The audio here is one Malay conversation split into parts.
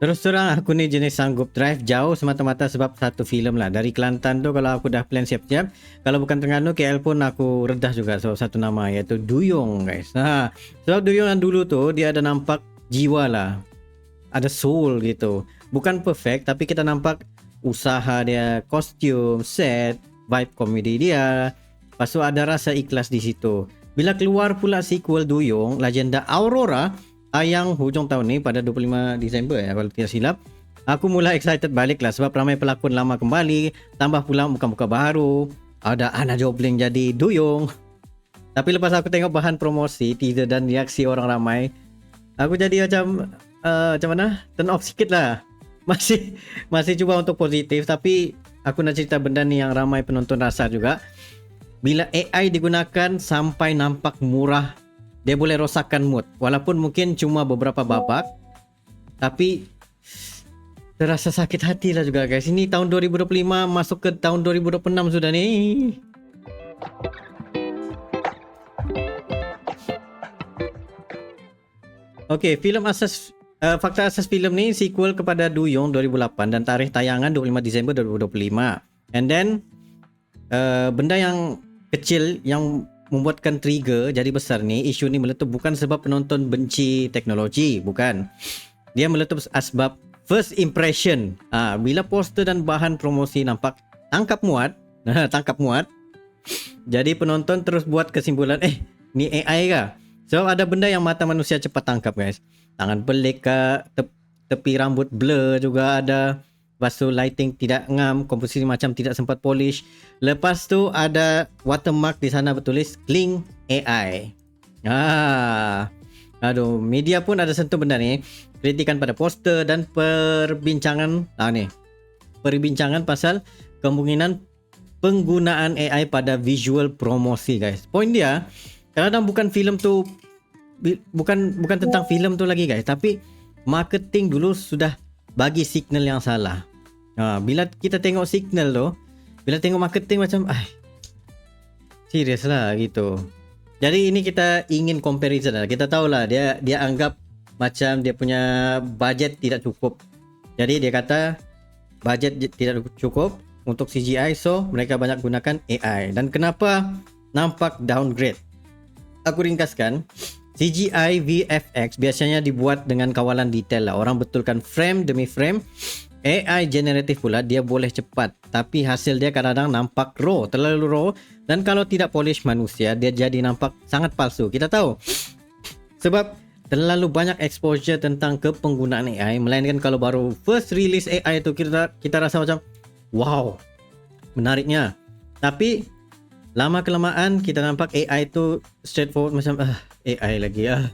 Terus terang aku ni jenis sanggup drive jauh semata-mata sebab satu filem lah. Dari Kelantan tu kalau aku dah plan siap-siap, kalau bukan Terengganu KL pun aku redah juga sebab satu nama iaitu Duyung guys. Ha, sebab Duyung yang dulu tu dia ada nampak jiwa lah. Ada soul gitu. Bukan perfect tapi kita nampak usaha dia, kostum, set, vibe komedi dia. Lepas tu ada rasa ikhlas di situ. Bila keluar pula sequel Duyung, Legenda Aurora, uh, yang hujung tahun ni pada 25 Disember ya kalau tidak silap. Aku mula excited balik lah sebab ramai pelakon lama kembali tambah pula muka-muka baru ada Ana Jobling jadi Duyung. Tapi lepas aku tengok bahan promosi teaser dan reaksi orang ramai aku jadi macam uh, macam mana? Turn off sikit lah masih masih cuba untuk positif tapi aku nak cerita benda ni yang ramai penonton rasa juga. Bila AI digunakan sampai nampak murah dia boleh rosakkan mood. Walaupun mungkin cuma beberapa babak tapi terasa sakit hati lah juga guys. Ini tahun 2025 masuk ke tahun 2026 sudah ni. Okay, filem asas uh, fakta asas filem ni sequel kepada Duyung 2008 dan tarikh tayangan 25 Disember 2025. And then uh, benda yang kecil yang membuatkan trigger jadi besar ni isu ni meletup bukan sebab penonton benci teknologi bukan. Dia meletup asbab first impression. Ah bila poster dan bahan promosi nampak tangkap muat tangkap muat jadi penonton terus buat kesimpulan eh ni AI kah? Sebab ada benda yang mata manusia cepat tangkap guys. Tangan pelik ke tepi rambut blur juga ada Lepas tu lighting tidak ngam, komposisi macam tidak sempat polish. Lepas tu ada watermark di sana bertulis Kling AI. Ah. Aduh, media pun ada sentuh benda ni. Kritikan pada poster dan perbincangan ah ni. Perbincangan pasal kemungkinan penggunaan AI pada visual promosi guys. Poin dia, kadang bukan filem tu bukan bukan tentang filem tu lagi guys, tapi marketing dulu sudah bagi signal yang salah. Ha, bila kita tengok signal tu, bila tengok marketing macam, ah, serius lah gitu. Jadi ini kita ingin comparison lah. Kita tahu lah dia dia anggap macam dia punya budget tidak cukup. Jadi dia kata budget tidak cukup untuk CGI so mereka banyak gunakan AI. Dan kenapa nampak downgrade? Aku ringkaskan. CGI VFX biasanya dibuat dengan kawalan detail lah. Orang betulkan frame demi frame AI generatif pula dia boleh cepat tapi hasil dia kadang-kadang nampak raw, terlalu raw dan kalau tidak polish manusia dia jadi nampak sangat palsu. Kita tahu. Sebab terlalu banyak exposure tentang kepenggunaan AI melainkan kalau baru first release AI itu kita kita rasa macam wow. Menariknya. Tapi lama kelamaan kita nampak AI itu straightforward macam ah AI lagi ah.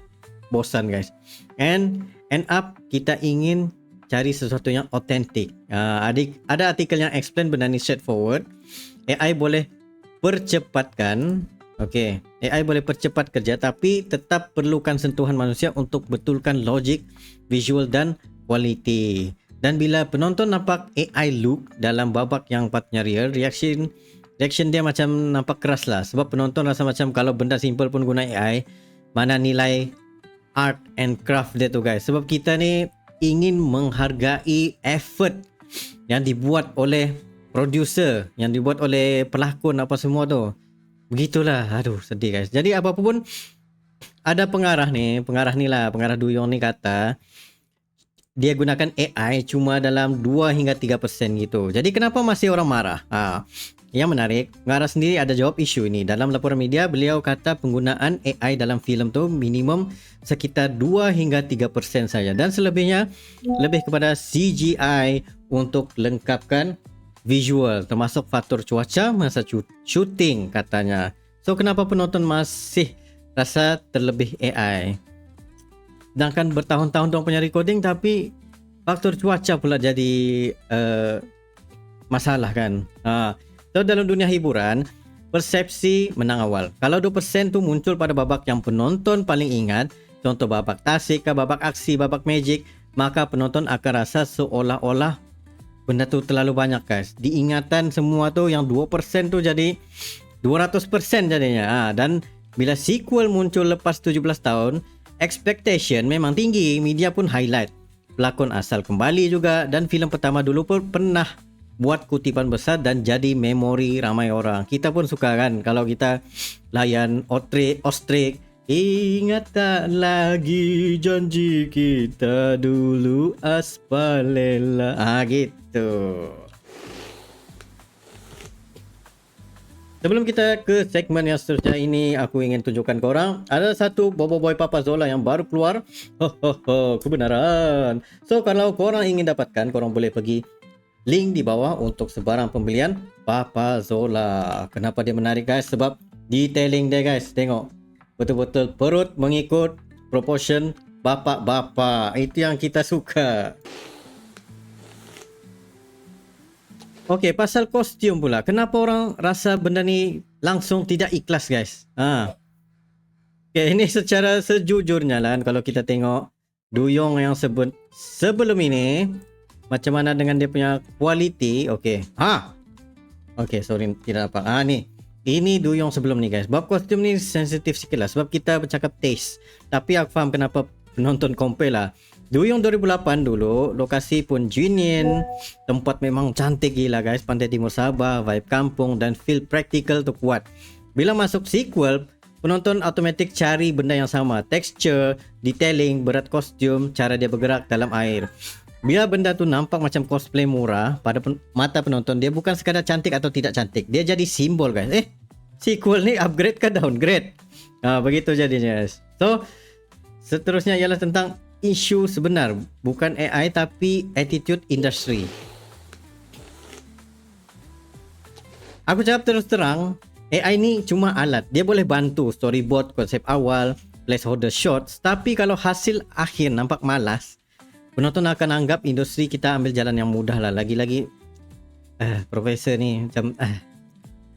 Bosan guys. And end up kita ingin cari sesuatu yang otentik. Uh, ada, ada artikel yang explain benda ni straightforward. AI boleh percepatkan Okay, AI boleh percepat kerja tapi tetap perlukan sentuhan manusia untuk betulkan logik, visual dan quality. Dan bila penonton nampak AI look dalam babak yang patutnya real, reaction reaction dia macam nampak keras lah. Sebab penonton rasa macam kalau benda simple pun guna AI, mana nilai art and craft dia tu guys. Sebab kita ni ingin menghargai effort yang dibuat oleh producer, yang dibuat oleh pelakon apa semua tu. Begitulah. Aduh, sedih guys. Jadi apa pun ada pengarah ni, pengarah ni lah, pengarah Duyong ni kata dia gunakan AI cuma dalam 2 hingga 3% gitu. Jadi kenapa masih orang marah? Ha, yang menarik, pengarah sendiri ada jawab isu ini. Dalam laporan media, beliau kata penggunaan AI dalam filem tu minimum sekitar 2 hingga 3% saja dan selebihnya lebih kepada CGI untuk lengkapkan visual termasuk faktor cuaca masa shooting katanya. So kenapa penonton masih rasa terlebih AI? Sedangkan bertahun-tahun dia punya recording tapi faktor cuaca pula jadi uh, masalah kan. Uh, So dalam dunia hiburan, persepsi menang awal. Kalau 2% tu muncul pada babak yang penonton paling ingat, contoh babak tasik ke babak aksi, babak magic, maka penonton akan rasa seolah-olah benda tu terlalu banyak guys. Diingatan semua tu yang 2% tu jadi 200% jadinya. Ha, dan bila sequel muncul lepas 17 tahun, expectation memang tinggi, media pun highlight. pelakon asal kembali juga dan filem pertama dulu pun pernah buat kutipan besar dan jadi memori ramai orang. Kita pun suka kan kalau kita layan Ostrich, Ostrich Ingat tak lagi janji kita dulu aspalela. Ah gitu. Sebelum kita ke segmen yang seterusnya ini, aku ingin tunjukkan ke orang ada satu Bobo Boy Papa Zola yang baru keluar. Ho ho ho, kebenaran. So kalau korang ingin dapatkan, korang boleh pergi link di bawah untuk sebarang pembelian Papa Zola. Kenapa dia menarik guys? Sebab detailing dia guys. Tengok. Betul-betul perut mengikut proportion bapak-bapak. Itu yang kita suka. Okey, pasal kostum pula. Kenapa orang rasa benda ni langsung tidak ikhlas, guys? Ha. Okey, ini secara sejujurnya lah kalau kita tengok Duyong yang sebut sebelum ini macam mana dengan dia punya quality. Okey. Ha. Okey, sorry tidak apa. Ah ni. Ini Duyong sebelum ni guys. Bab kostum ni sensitif sikit lah sebab kita bercakap taste. Tapi aku faham kenapa penonton compare lah. Duyung 2008 dulu, lokasi pun Junyin. Tempat memang cantik gila guys. Pantai Timur Sabah, vibe kampung dan feel practical tu kuat. Bila masuk sequel, penonton automatik cari benda yang sama. Texture, detailing, berat kostum, cara dia bergerak dalam air. Bila benda tu nampak macam cosplay murah pada pen- mata penonton, dia bukan sekadar cantik atau tidak cantik. Dia jadi simbol guys. Eh, sequel ni upgrade ke downgrade? Ha, begitu jadinya guys. So, seterusnya ialah tentang isu sebenar bukan AI tapi attitude industry. Aku cakap terus terang, AI ni cuma alat. Dia boleh bantu storyboard, konsep awal, placeholder shots, tapi kalau hasil akhir nampak malas, penonton akan anggap industri kita ambil jalan yang mudah lah. Lagi-lagi eh profesor ni macam eh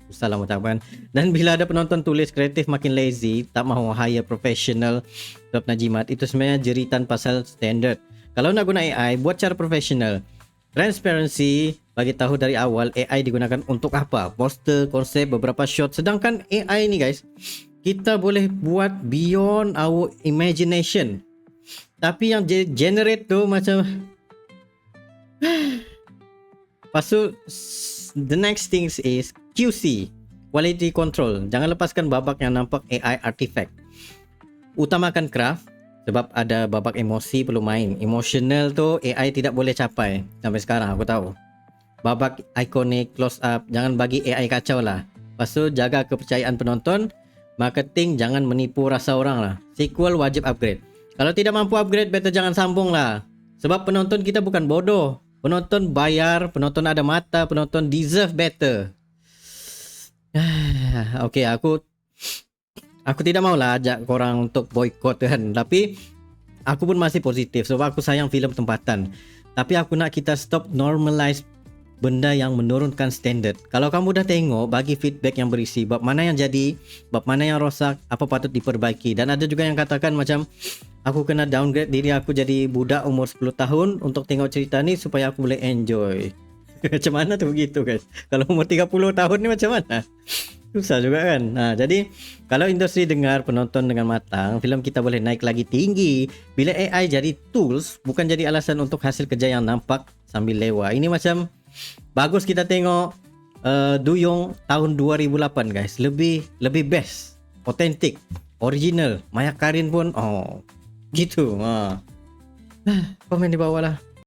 susah lah mengucapkan dan bila ada penonton tulis kreatif makin lazy tak mahu hire professional Dr. Najimat itu sebenarnya jeritan pasal standard. Kalau nak guna AI buat cara profesional transparency bagi tahu dari awal AI digunakan untuk apa? Poster konsep beberapa shot. Sedangkan AI ni guys kita boleh buat beyond our imagination tapi yang generate tu macam Lepas tu the next thing is QC quality control. Jangan lepaskan babak yang nampak AI artifact. Utamakan craft sebab ada babak emosi perlu main. Emotional tu AI tidak boleh capai sampai sekarang aku tahu. Babak iconic close up jangan bagi AI kacau lah. Lepas tu jaga kepercayaan penonton. Marketing jangan menipu rasa orang lah. Sequel wajib upgrade kalau tidak mampu upgrade better jangan sambung lah sebab penonton kita bukan bodoh penonton bayar penonton ada mata penonton deserve better okay, aku aku tidak maulah ajak korang untuk boycott kan. Tapi aku pun masih positif sebab aku sayang filem tempatan. Tapi aku nak kita stop normalize benda yang menurunkan standard. Kalau kamu dah tengok, bagi feedback yang berisi bab mana yang jadi, bab mana yang rosak, apa patut diperbaiki. Dan ada juga yang katakan macam aku kena downgrade diri aku jadi budak umur 10 tahun untuk tengok cerita ni supaya aku boleh enjoy. macam mana tu begitu guys? Kalau umur 30 tahun ni macam mana? Susah juga kan? Ha, jadi kalau industri dengar penonton dengan matang filem kita boleh naik lagi tinggi. Bila AI jadi tools bukan jadi alasan untuk hasil kerja yang nampak sambil lewa ini macam bagus kita tengok uh, Duyong tahun 2008 guys. Lebih lebih best authentic original. Maya Karin pun oh gitu ha. komen di bawah lah